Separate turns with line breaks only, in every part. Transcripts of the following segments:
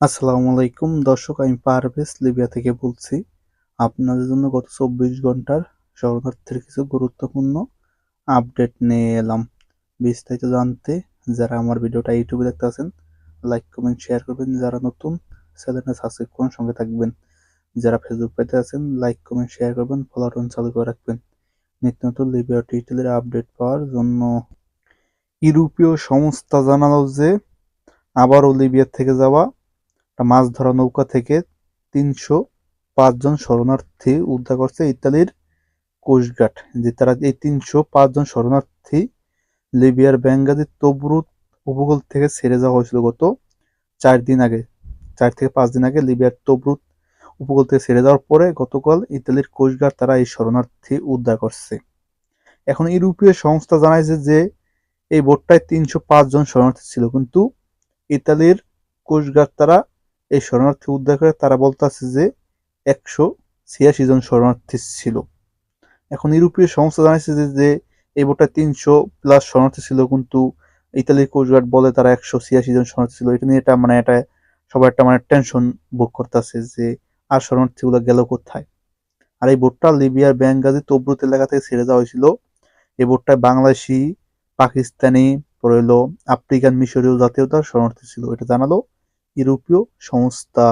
আসসালামু আলাইকুম। দর্শক, আমি পারভেজ লিবিয়া থেকে বলছি। আপনাদের জন্য গত চব্বিশ ঘণ্টার শরণার্থীর কিছু গুরুত্বপূর্ণ আপডেট নিয়ে এলাম। বিস্তারিত জানতে যারা আমার ভিডিওটা ইউটিউবে দেখতে আছেন, লাইক, কমেন্ট, শেয়ার করবেন। যারা নতুন, চ্যানেলটা সাবস্ক্রাইব করুন, সঙ্গে থাকবেন। যারা ফেসবুক পেতে আছেন, লাইক, কমেন্ট, শেয়ার করবেন ফলোয়ার চালু করে রাখবেন। নিত্য নতুন লিবিয়া ডিটেলের আপডেট পাওয়ার জন্য ইউরোপীয় সংস্থা জানালো যে, আবারও লিবিয়া থেকে যাওয়া মাছ ধরা নৌকা থেকে তিনশো পাঁচজন শরণার্থী উদ্ধার করছে ইতালির কোস্টগার্ড, যে তারা এই তিনশো পাঁচজন শরণার্থী লিবিয়ার বেঙ্গাজি তবরুত উপকূল থেকে ছেড়ে যাওয়া হয়েছিল গত চার দিন আগে। চার থেকে পাঁচ দিন আগে লিবিয়ার তবরুত উপকূল থেকে ছেড়ে যাওয়ার পরে গতকাল ইতালির কোস্টগার্ড তারা এই শরণার্থী উদ্ধার করছে। এখন ইউরোপীয় সংস্থা জানাইছে যে এই বোটটায় তিনশো জন শরণার্থী ছিল, কিন্তু ইতালির কোস্টগার্ড তারা এই শরণার্থী উদ্ধার করে তারা বলতেছে যে একশো ছিয়াশি জন শরণার্থী ছিল। এখন ইউরোপীয় সংস্থা জানাইছে যে এই বোটটা তিনশো প্লাস শরণার্থী ছিল, কিন্তু ইতালির কোস্টগার্ড বলে তারা একশো ছিয়াশি জন শরণার্থী ছিল। এটা নিয়ে এটা মানে এটা সবাই একটা মানে টেনশন বুক করতেছে যে, আর শরণার্থীগুলো গেল কোথায়? আর এই বোটটা লিবিয়ার ব্যাঙ্গাজি তব্রুত এলাকা থেকে ছেড়ে যাওয়া হয়েছিল। এই বোটটায় বাংলাদেশি, পাকিস্তানি, পরে হলো আফ্রিকান মিশরীয় জাতীয়তার শরণার্থী ছিল। এটা জানালো ইউরোপীয় সংস্থা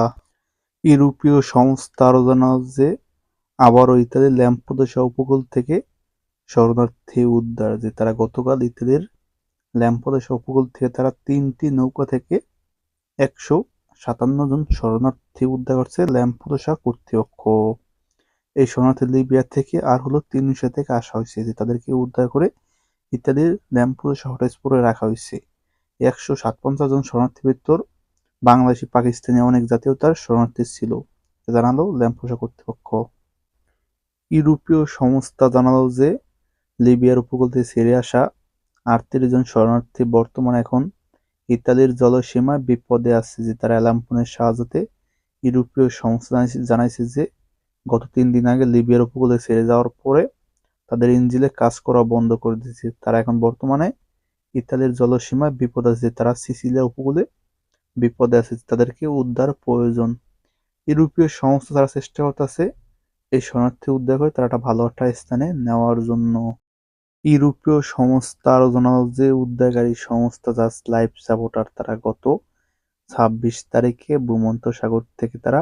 ইউরোপীয় সংস্থা আরও জানালো যে আবারও ইতালির ল্যাম্পোদোসা উপকূল থেকে শরণার্থী উদ্ধার, যে তারা গতকাল ইতালির ল্যাম্পোদোসা উপকূল থেকে তারা তিনটি নৌকা থেকে একশো সাতান্ন জন শরণার্থী উদ্ধার করছে ল্যাম্পোদোসা কর্তৃপক্ষ। এই শরণার্থী লিবিয়া থেকে আর হলো তিনশো থেকে আসা হয়েছে, যে তাদেরকে উদ্ধার করে ইতালির ল্যাম্পোদোসা হটস্পটে রাখা হয়েছে। একশো সাতপঞ্চাশ জন শরণার্থী ভিতর বাংলাদেশি, পাকিস্তানি অনেক জাতীয়তার শরণার্থী ছিল। জানালো ল্যাম্পোসা কর্তৃপক্ষ। ইউরোপীয় সংস্থা জানালো যে, লিবিয়ার উপকূল থেকে ছেড়ে আসা আটত্রিশ জন শরণার্থী বর্তমানে এখন ইতালির জলসীমায় বিপদে আছে যে তারা অ্যালাম্পনের সাহায্যতে ইউরোপীয় সংস্থা জানাইছে যে, গত তিন দিন আগে লিবিয়ার উপকূলে ছেড়ে যাওয়ার পরে তাদের ইঞ্জিলে কাজ করা বন্ধ করে দিয়েছে। তারা এখন বর্তমানে ইতালির জলসীমায় বিপদ আছে তারা সিসিলিয়া উপকূলে বিপদে আছে, তাদেরকে উদ্ধার প্রয়োজন। ইউরোপীয় সংস্থা তারা চেষ্টা করতেছে এই শরণার্থী উদ্ধার করে, তারা একটা ভালো একটা স্থানে নেওয়ার জন্য। ইউরোপীয় সংস্থা জানালো যে উদ্ধারকারী সংস্থা জাস্ট লাইফ সাপোর্টার তারা গত ছাব্বিশ তারিখে ভূমন্ত সাগর থেকে তারা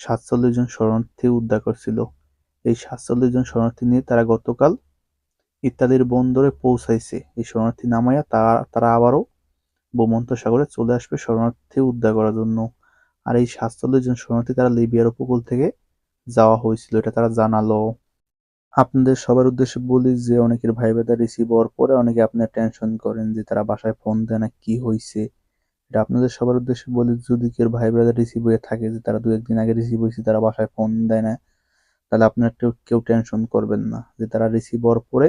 সাতচল্লিশ জন শরণার্থী উদ্ধার করছিল। এই সাতচল্লিশ জন শরণার্থী নিয়ে তারা গতকাল ইত্যাদির বন্দরে পৌঁছাইছে। এই শরণার্থী নামাইয়া তারা তারা আবারও ভূমধ্যসাগরে চলে আসবে শরণার্থী উদ্ধার করার জন্য। আর এই সাতচল্লিশ জন শরণার্থী তারা লিবিয়ার উপকূল থেকে যাওয়া হয়েছিল, এটা তারা জানালো। আপনাদের সবার উদ্দেশ্যে বলি যে, অনেকের ভাই বেদা রিসিভ হওয়ার পরে অনেকে আপনার টেনশন করেন যে, তারা বাসায় ফোন দেয় না, কি হয়েছে? এটা আপনাদের সবার উদ্দেশ্যে বলি, যদি কেউ ভাই ব্রাদার রিসিভ হয়ে থাকে যে, তারা দু একদিন আগে রিসিভ হয়েছে, তারা বাসায় ফোন দেয় না, তাহলে আপনার কেউ টেনশন করবেন না। যে, তারা রিসিভ হওয়ার পরে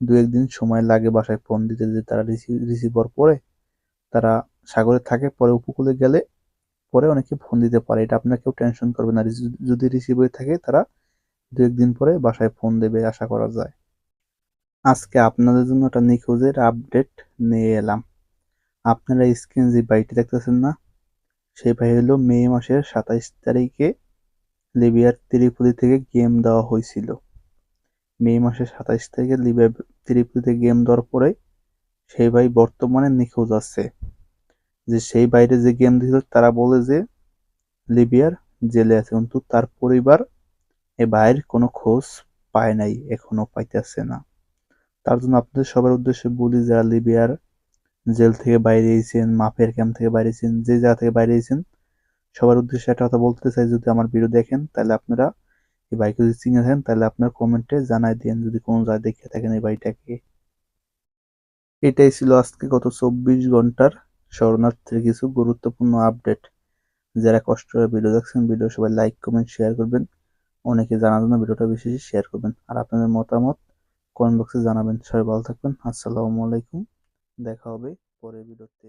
দু একদিন সময় লাগে বাসায় ফোন দিতে, যে, তারা রিসিভ রিসিভ হওয়ার পরে তারা সাগরে থাকে, পরে উপকূলে গেলে পরে অনেকে ফোন দিতে পারে। এটা আপনার কেউ টেনশন করবে না। যদি রিসিভ হয়ে থাকে, তারা দু একদিন পরে বাসায় ফোন দেবে, আশা করা যায়। আজকে আপনাদের জন্য একটা নিখোঁজের আপডেট নিয়ে এলাম। আপনারা স্ক্রিন যে বাইকটি দেখতেছেন না, সেই ভাই হলো মে মাসের সাতাইশ তারিখে লিবিয়ার ত্রিপুলি থেকে গেম দেওয়া হয়েছিল। মে মাসের সাতাইশ তারিখে লিবিয়ার ত্রিপুলিতে গেম দেওয়ার পরে সেই ভাই বর্তমানে নিখোঁজ আছে। যে সেই বাইরে যে গেম দিছিল তারা বলে যে লিবিয়ার জেলে আছে, কিন্তু তার পরিবার এ ভাইয়ের কোনো খোঁজ পায় নাই, এখনও পাইতেছে না। তার জন্য আপনাদের সবার উদ্দেশ্যে বলি, যারা লিবিয়ার জেল থেকে বাইরে এসেছেন মাফের ক্যাম্প থেকে বাইরে এসেছেন যে জায়গা থেকে বাইরে এসেছেন সবার উদ্দেশ্যে একটা কথা বলতে চাই, যদি আমার ভিডিও দেখেন, তাহলে আপনারা এই বাইকে যদি চিনে থাকেন, তাহলে আপনার কমেন্টে জানাই দিন যদি কোনো জায়গায় দেখে থাকেন এই বাইকটাকে এটাই ছিল আজকে গত চব্বিশ ঘণ্টার শরণার্থীর কিছু গুরুত্বপূর্ণ আপডেট। যারা কষ্ট করে ভিডিও দেখছেন ভিডিও সবাই লাইক কমেন্ট শেয়ার করবেন। অনেকে জানার জন্য ভিডিওটা বেশি শেয়ার করবেন। আর আপনাদের মতামত কমেন্ট বক্সে জানাবেন। সবাই ভালো থাকবেন। আসসালামু আলাইকুম। দেখা হবে পরের ভিডিওতে